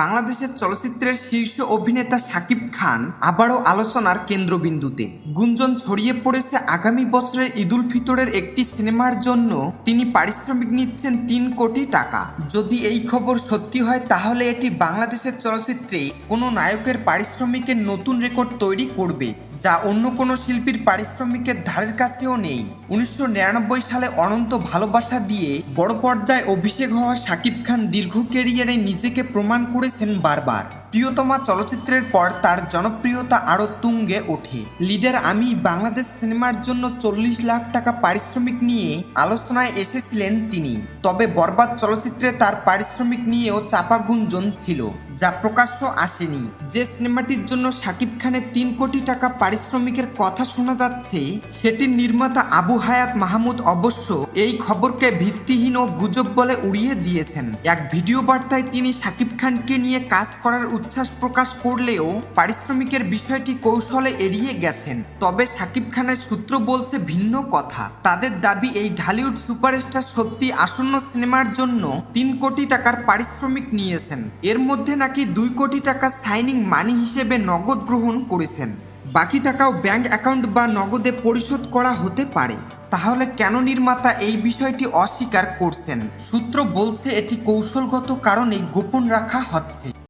বাংলাদেশের চলচ্চিত্রের শীর্ষ অভিনেতা শাকিব খান আবারও আলোচনার কেন্দ্রবিন্দুতে। গুঞ্জন ছড়িয়ে পড়েছে আগামী বছরের ঈদুল ফিতরের একটি সিনেমার জন্য। তিনি পারিশ্রমিক নিচ্ছেন তিন কোটি টাকা। যদি এই খবর সত্যি হয়, তাহলে এটি বাংলাদেশের চলচ্চিত্রে কোনো নায়কের পারিশ্রমিকের নতুন রেকর্ড তৈরি করবে। যা অন্য কোনো শিল্পীর পারিশ্রমিকের ধারের কাছেও নেই। উনিশশো নিরানব্বই সালে অনন্ত ভালোবাসা দিয়ে বড় পর্দায় অভিষেক হওয়া শাকিব খান দীর্ঘ ক্যারিয়ারে নিজেকে প্রমাণ করেছেন বারবার। প্রিয়তমা চলচ্চিত্রের পর তার জনপ্রিয়তা আরও তুঙ্গে ওঠে। লিডার আমি বাংলাদেশ সিনেমার জন্য চল্লিশ লাখ টাকা পারিশ্রমিক নিয়ে আলোচনায় এসেছিলেন তিনি। তবে বরবাদ চলচ্চিত্রে তার পারিশ্রমিক নিয়েও চাপা গুঞ্জন ছিল, যা প্রকাশ্য আসেনি। যে সিনেমাটির জন্য শাকিব খানের তিন কোটি টাকা পারিশ্রমিকের কথা শোনা যাচ্ছে সেটির নির্মাতা আবু হায়াত মাহমুদ অবশ্য এই খবরকে ভিত্তিহীন ও গুজব বলে উড়িয়ে দিয়েছেন। এক ভিডিও বার্তায় তিনি শাকিব খানকে নিয়ে কাজ করার উচ্ছ্বাস প্রকাশ করলেও পারিশ্রমিকের বিষয়টি কৌশলে এড়িয়ে গেছেন। তবে শাকিব খানের সূত্র বলছে ভিন্ন কথা। তাদের দাবি, এই ঢালিউড সুপারস্টার সত্যি আসন্ন সিনেমার জন্য তিন কোটি টাকার পারিশ্রমিক নিয়েছেন। এর মধ্যে নাকি দুই কোটি টাকা সাইনিং মানি হিসেবে নগদ গ্রহণ করেছেন। বাকি টাকাও ব্যাংক অ্যাকাউন্ট বা নগদে পরিশোধ করা হতে পারে। তাহলে কেন নির্মাতা এই বিষয়টি অস্বীকার করছেন? সূত্র বলছে এটি কৌশলগত কারণে গোপন রাখা হচ্ছে।